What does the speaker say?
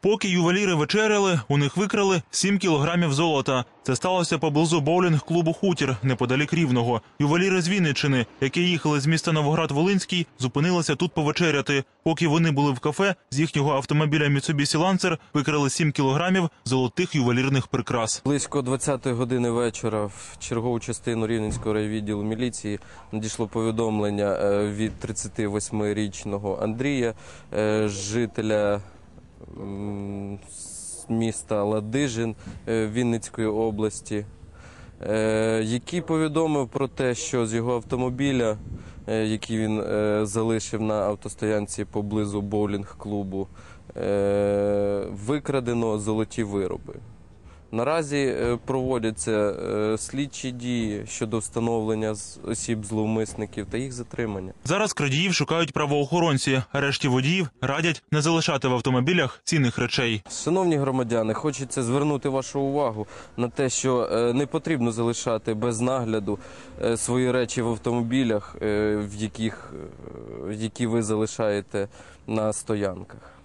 Поки ювеліри вечеряли, у них викрали 7 кілограмів золота. Це сталося поблизу боулінг-клубу Хутір неподалік Рівного. Ювеліри з Вінниччини, які їхали з міста Новоград-Волинський, зупинилися тут повечеряти. Поки вони були в кафе, з їхнього автомобіля Mitsubishi Lancer викрали 7 кілограмів золотих ювелірних прикрас. Близько 20-ї години вечора в чергову частину Рівненського райвідділу міліції надійшло повідомлення е, від 38-річного Андрія, е, жителя з міста Ладижин е, Вінницької області, е, який повідомив про те, що з його автомобіля, е, який він залишив на автостоянці поблизу боулінг-клубу, е, викрадено золоті вироби. Наразі е, проводяться е, слідчі дії щодо встановлення осіб зловмисників та їх затримання. Зараз крадіїв шукають правоохоронці. Решті водіїв радять не залишати в автомобілях цінних речей. Шановні громадяни, хочеться звернути вашу увагу на те, що е, не потрібно залишати без нагляду свої речі в автомобілях, в яких які ви залишаєте на стоянках.